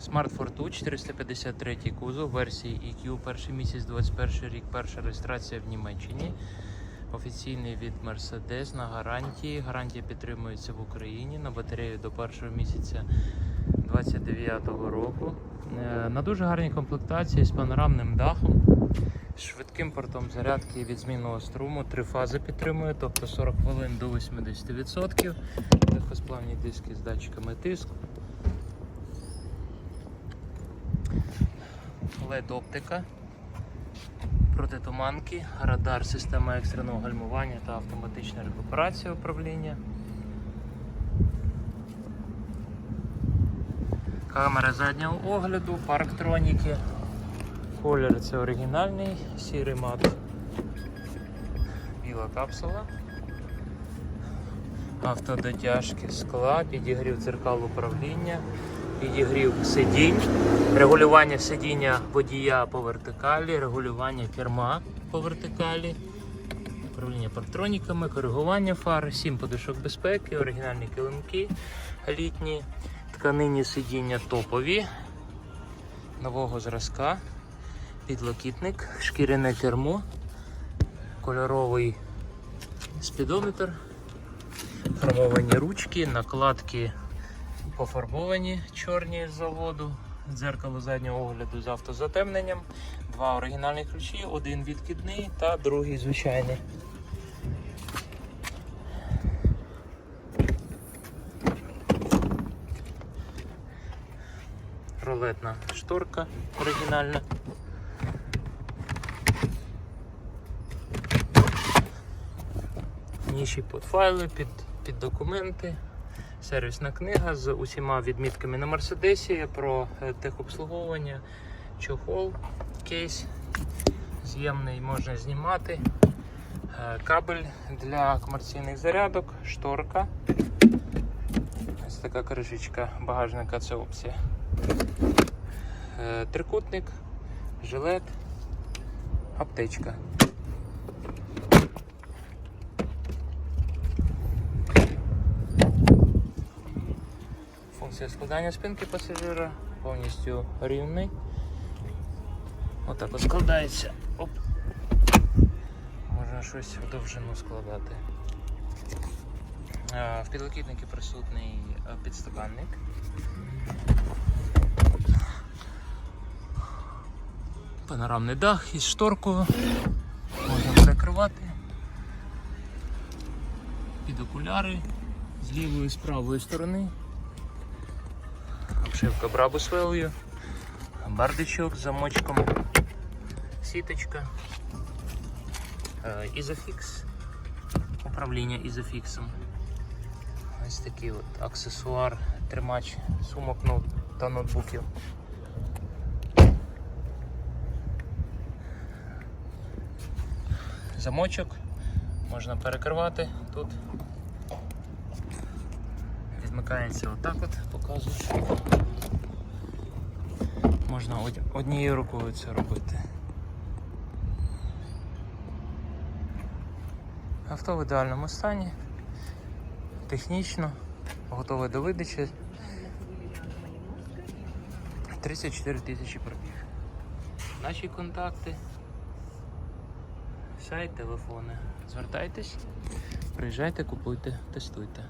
Smart Fortwo 453 кузов версії EQ, перший місяць 21 рік, перша реєстрація в Німеччині. Офіційний від Mercedes на гарантії. Гарантія підтримується в Україні на батарею до першого місяця 29-го року. Е, На дуже гарній комплектації з панорамним дахом, швидким портом зарядки від змінного струму. Три фази підтримує, тобто 40 хвилин до 80%. Легкосплавні диски з датчиками тиску. LED оптика, протитуманки, радар, система екстреного гальмування та автоматична рекуперація управління. Камера заднього огляду, парктроніки. Колір це оригінальний, сірий мат. Біла капсула. Автодотяжки скла, підігрів дзеркал управління, підігрів сидінь, регулювання сидіння водія по вертикалі, регулювання керма по вертикалі, управління парктроніками, коригування фар, 7 подушок безпеки, оригінальні килимки літні, тканині сидіння топові, нового зразка, підлокітник, шкіряне кермо, кольоровий спідометр. Хромовані ручки, накладки пофарбовані чорні з заводу, дзеркало заднього огляду з автозатемненням, два оригінальні ключі, один відкидний та другий звичайний. Рулетна шторка оригінальна. Ніші під файли, під, під документи, сервісна книга з усіма відмітками на Мерседесі про е, техобслуговування, чохол, кейс з'ємний можна знімати, е, кабель для комерційних зарядок, шторка. Ось така кришечка багажника це опція. Е, Трикутник, жилет, аптечка. Функція складання спинки пасажира повністю рівний. Отак от складається. Оп. Можна щось в довжину складати. В підлокітнику присутній е, підстаканник. Панорамний дах із шторкою. Можна перекривати. Під окуляри з лівої і з правої сторони. Обшивка Brabus Value, бардичок з замочком, сіточка, е, Isofix, управління Isofix. Ось такий от аксесуар, тримач сумок ноут та ноутбуків. Замочок можна перекривати тут. Відмикається отак от, показую. Можна однією рукою це робити. Авто в ідеальному стані, технічно, готове до видачі. 34 тисячі пробіг. Наші контакти, сайт, телефони. Звертайтесь, приїжджайте, купуйте, тестуйте.